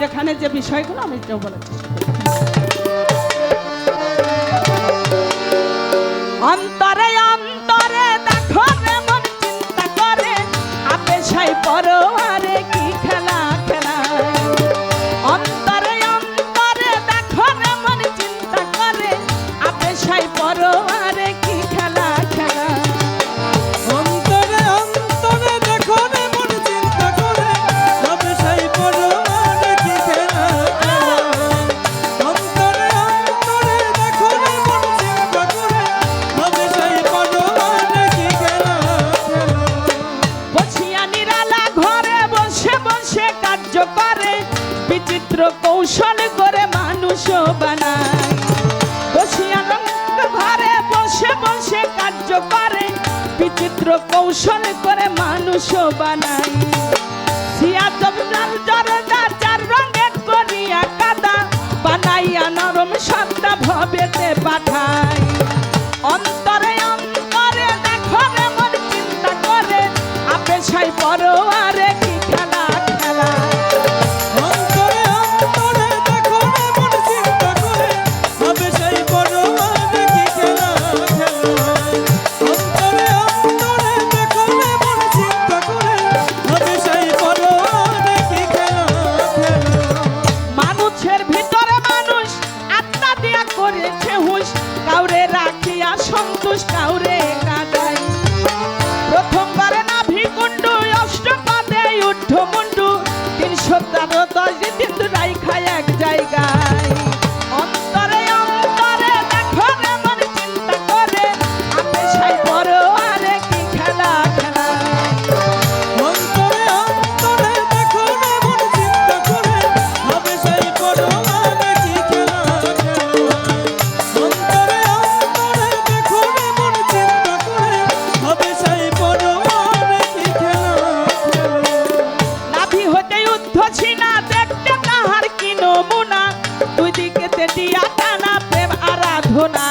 যেখানে যে বিষয়গুলো আমি বলার চেষ্টা করি দূষণ করে মানুষ বানায়। বসিয়া ঘরে, বসে বসে কার্য করে। বিচিত্র কৌশল করে মানুষ বানায়। বানাইয়া নরম সত্তা ভবেতে পাঠায়। অন্তরে অন্তরে দেখো মন চিন্তা করে। আপেশাই পরো মানুষ কাউরে Arjuna.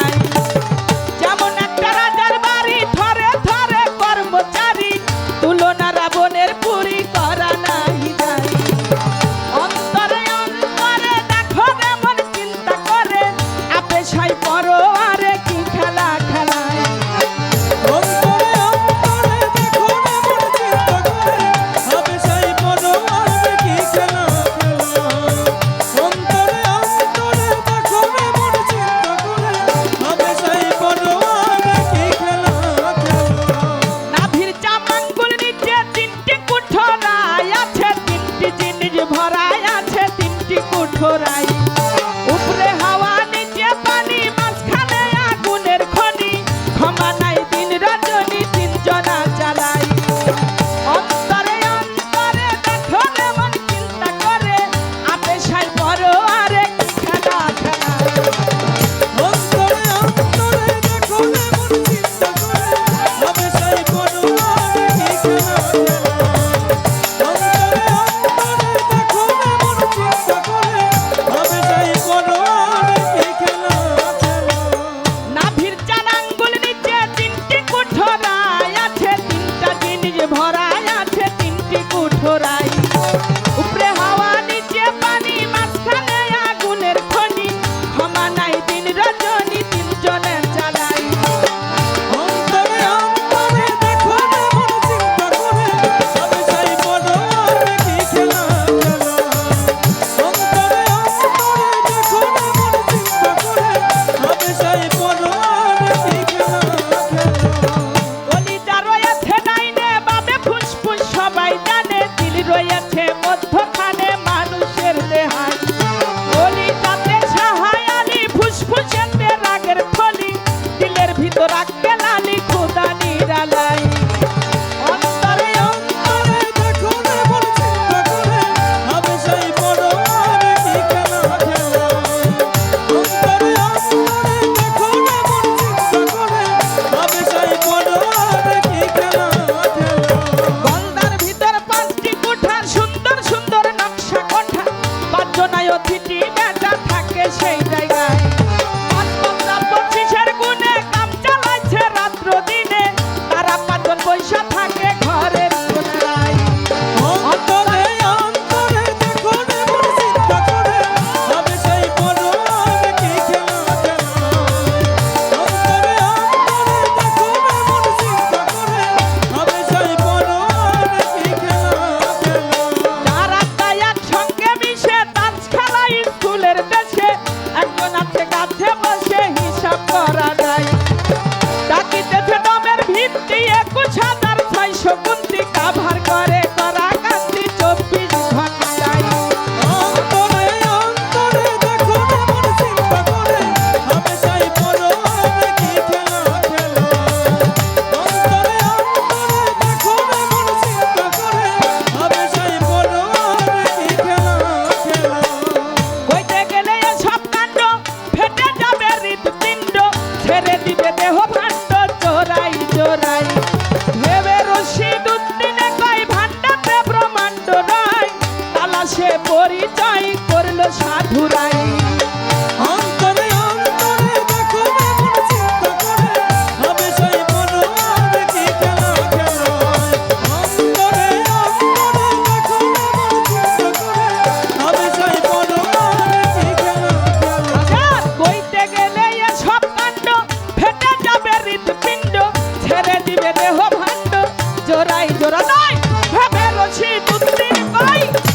কই ভাবেলো ছি দুদিন কই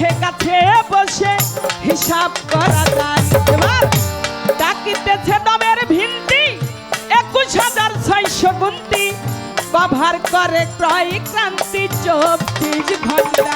কাছে কাছে বসে হিসাব করা যায়। ডাকিতেছে দমের একুশ হাজার ছয়শো গুন্তি। কভার করে ক্রয় ক্রান্তি চব্বিশ ঘণ্টা